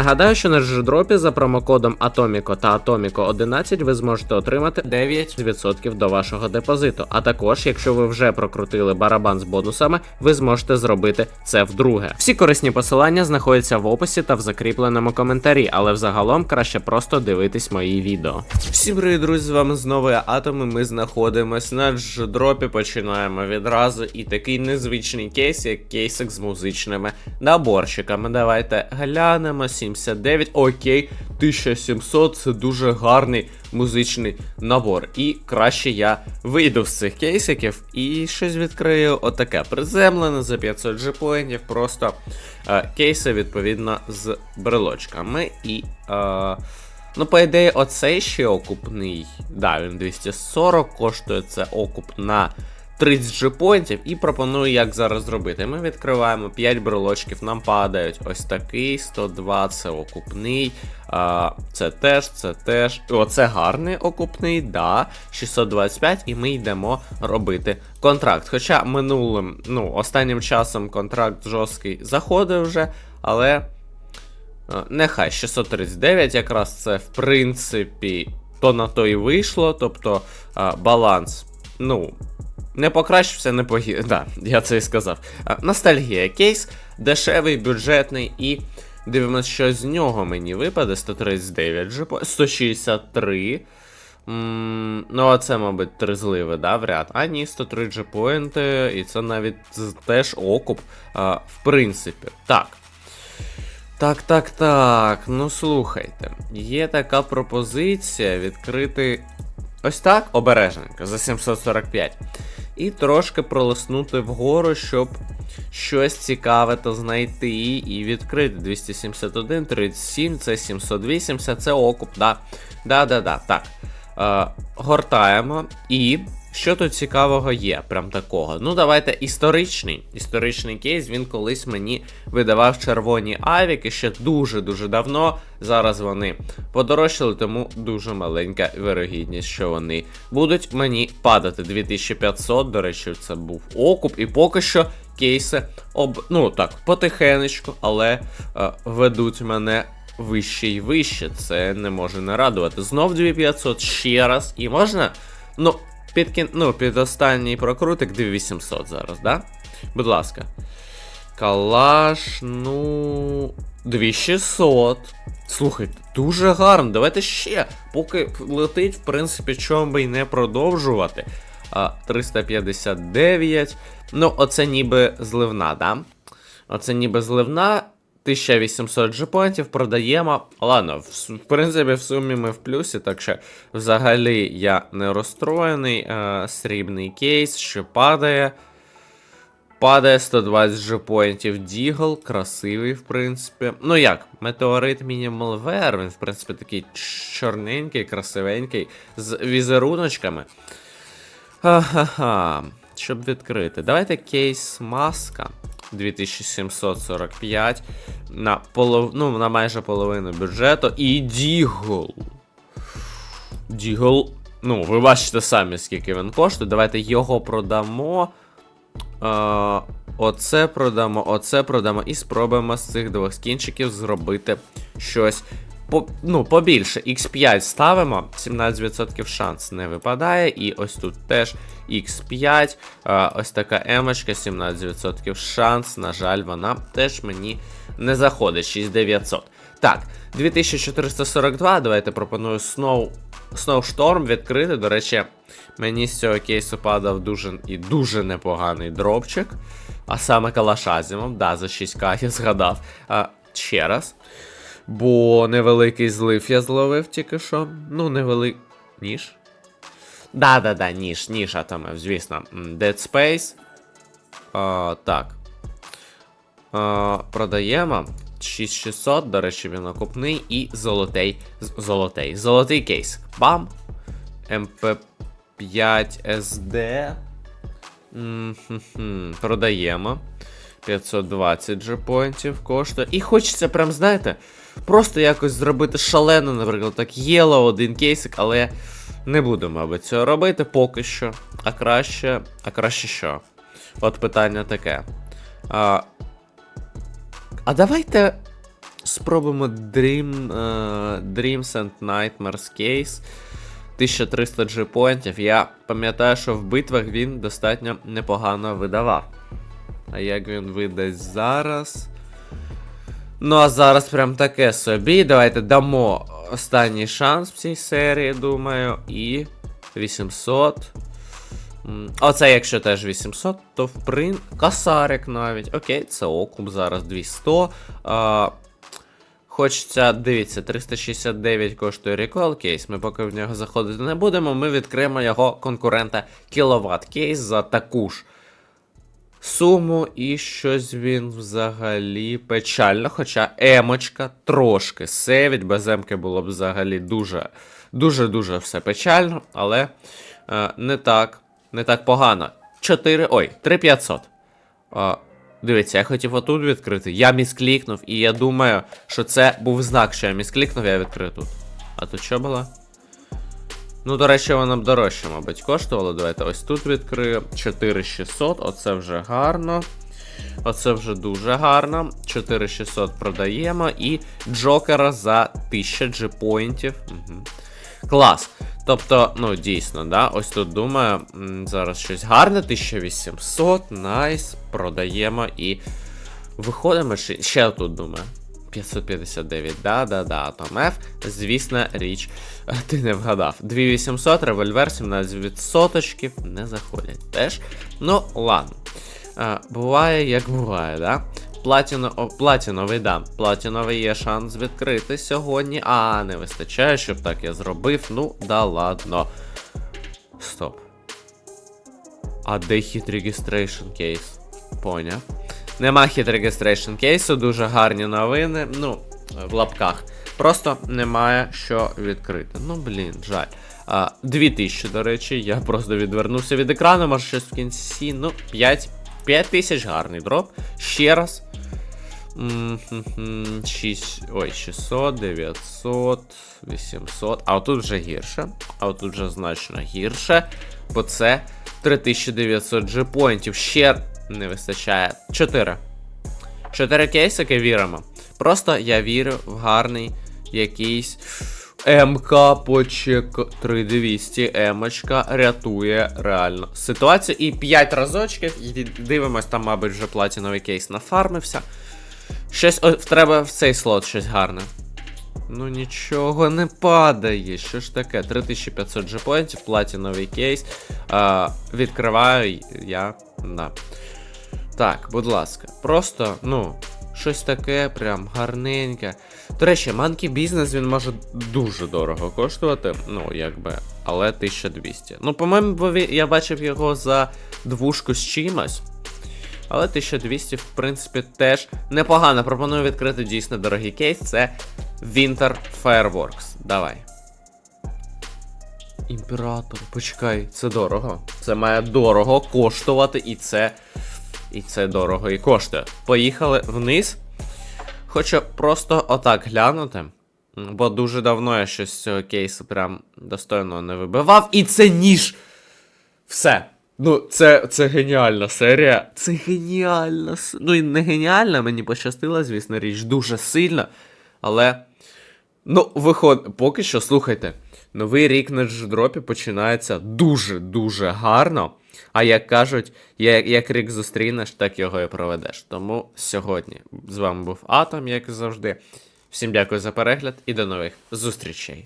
Нагадаю, що на дждропі за промокодом Atomico та Atomico 11 ви зможете отримати 9% до вашого депозиту. А також, якщо ви вже прокрутили барабан з бонусами, ви зможете зробити це вдруге. Всі корисні посилання знаходяться в описі та в закріпленому коментарі, але взагалом краще просто дивитись мої відео. Всім привіт, друзі! З вами знову я Атом, і Ми знаходимось на дждропі. Починаємо відразу. І такий незвичний кейс, як кейсик з музичними наборчиками. Давайте глянемо. 79. Окей, 1700 це дуже гарний музичний набор. І краще я вийду з цих кейсиків і щось відкрию. Отаке приземлене за 500 джипоїнтів. Просто е, кейси, відповідно, з брелочками. І. Е, Ну, по ідеї, оцей ще окупний. Да, він 240, коштує це окуп на 30 джипоінтів. І пропоную, як зараз зробити. Ми відкриваємо 5 брелочків, нам падають ось такий, 102 це окупний. А, Це теж, це теж. Оце гарний окупний, да. 625, і ми йдемо робити контракт. Хоча минулим, ну, останнім часом контракт жорсткий заходив вже, але. Нехай 639, якраз це, в принципі, то на то і вийшло. Тобто а, баланс, ну, не покращився, не погір. Да, я це і сказав. Ностальгія кейс, дешевий, бюджетний і. Дивимось, що з нього мені випаде 139 джипо, 163. М, ну, а це, мабуть, тризливе, да, в ряд. А ні, 103 джипоінти, і це навіть теж окуп, а, в принципі. Так. Так, так, так. Ну слухайте, є така пропозиція відкрити ось так обережненько за 745. І трошки пролиснути вгору, щоб щось цікаве то знайти і відкрити 271, 37, це 780, це окуп, да. Да-да-да, так. Е, гортаємо і. Що тут цікавого є, прям такого? Ну, давайте історичний. Історичний кейс, він колись мені видавав червоні авіки ще дуже-дуже давно. Зараз вони подорожчали, тому дуже маленька вирогідність, що вони будуть мені падати. 2500, до речі, це був окуп, і поки що кейси об... ну так, потихенечку, але е, ведуть мене вище і вище. Це не може не радувати. Знов 2500 ще раз. І можна. Ну, під кін... ну, під останній прокрутик 2800 зараз, да? Будь ласка. Калаш, ну. 2600. Слухайте, дуже гарно. Давайте ще. Поки летить, в принципі, чому би й не продовжувати. А, 359. Ну, оце ніби зливна, да? Оце ніби зливна. 1800 джепонтів продаємо. Ладно, в, в принципі, в сумі ми в плюсі, так що взагалі я не розстроєний. Е, срібний кейс, що падає. Падає 120 джепоінтів Дігл, красивий, в принципі. Ну як, метеорит Minimal Wear, він, в принципі, такий чорненький, красивенький, з візеруночками. Ха-ха-ха. Щоб відкрити. Давайте кейс маска 2745 на полов... ну, на майже половину бюджету. І Дігл. Дігл. Ну, ви бачите самі, скільки він коштує. Давайте його продамо. Е, оце продамо, оце продамо. І спробуємо з цих двох скінчиків зробити щось по, ну, побільше. X5 ставимо, 17% шанс не випадає. І ось тут теж X5. Е, ось така емочка, 17% шанс. На жаль, вона теж мені не заходить. 6900. Так, 2442. Давайте пропоную Snow, Snowstorm відкрити. До речі, мені з цього кейсу падав дуже і дуже непоганий дропчик. А саме Калашазімов, да, за 6к я згадав. А, ще раз. Бо невеликий злив я зловив тільки що. Ну, невеликий. Ніж? Да-да-да, ніж, ніж атомив, звісно. Dead Space. А, так. А, продаємо. 6600, до речі, він окупний. І золотий. Золотий. Золотий кейс. Бам! МП5 SD. М-хм-хм, Продаємо. 520 джепоінтів коштує. І хочеться прям, знаєте, просто якось зробити шалено, наприклад, так єло один кейсик, але не буду, мабуть, цього робити поки що. А краще. А краще що? От питання таке. А, а давайте. Спробуємо Dream, е, Dreams and Nightmares Case. 1300 G-поінтів. Я пам'ятаю, що в битвах він достатньо непогано видавав. А як він видасть зараз? Ну, а зараз прям таке собі. Давайте дамо останній шанс в цій серії, думаю. І 800. Оце, якщо теж 800, то в прин... Касарик навіть. Окей, це окуп зараз 200. А, Хочеться, дивіться, 369 коштує рекол кейс. Ми поки в нього заходити не будемо. Ми відкриємо його конкурента кіловат кейс за таку ж суму. І щось він взагалі печально. Хоча емочка трошки севить, без емки було б взагалі дуже дуже-дуже все печально, але е, не так, не так погано. 4, ой, 3500. Е, Дивіться, я хотів отут відкрити. Я місклікнув, і я думаю, що це був знак, що я місклікнув, я відкрив тут. А тут що було? Ну, до речі, воно б дорожче, мабуть, коштувало. Давайте ось тут відкрию. 4600, оце вже гарно. Оце вже дуже гарно. 4600 продаємо. І Джокера за 1000 джипоінтів. Угу. Клас. Тобто, ну, дійсно, да, ось тут думаю, зараз щось гарне, 1800, найс, продаємо і виходимо ще тут думаю. 559, да, да, да, Атом F, звісно, річ, ти не вгадав. 2800, револьвер, 17%, не заходять теж. Ну, ладно. А, буває, як буває, да? Платіно, о, платіновий, да. Платіновий є шанс відкрити сьогодні. А, не вистачає, щоб так я зробив. Ну, да ладно. Стоп. А де хіт registration кейс? Поняв. Нема хіт registration кейсу, дуже гарні новини. Ну, в лапках. Просто немає що відкрити. Ну, блін, жаль. А, 2000, до речі, я просто відвернувся від екрану, може щось в кінці. Ну, 5. 5000 гарний дроп. Ще раз. 6, ой, 600, 900, 800. А отут вже гірше. А отут вже значно гірше. Бо це 3900 G-поінтів. Ще не вистачає. 4. 4 кейсики віримо. Просто я вірю в гарний якийсь. МК почек 3200 Емочка рятує реально ситуацію. І 5 разочків. І дивимось, там, мабуть, вже платіновий кейс нафармився. Щось о, треба в цей слот щось гарне. Ну нічого не падає. Що ж таке? 3500 джепоінтів, платіновий кейс. А, відкриваю я. Да. Так, будь ласка. Просто, ну, щось таке, прям гарненьке. До речі, Monkey Business він може дуже дорого коштувати. Ну, якби, але 1200. Ну, по-моєму, я бачив його за двушку з чимось. Але 1200, в принципі, теж непогано. Пропоную відкрити дійсно дорогий кейс. Це Winter Fireworks. Давай. Імператор, почекай, це дорого. Це має дорого коштувати, і це. І це дорого і коштує. Поїхали вниз. Хочу просто отак глянути. Бо дуже давно я щось з цього кейсу прям достойно не вибивав. І це ніж! Все. Ну, це, це геніальна серія. Це геніальна. Ну і не геніальна, мені пощастила, звісно, річ, дуже сильно. Але. Ну, виход, поки що, слухайте, новий рік на дждропі починається дуже-дуже гарно. А як кажуть, як, як рік зустрінеш, так його і проведеш. Тому сьогодні з вами був Атом, як і завжди. Всім дякую за перегляд і до нових зустрічей.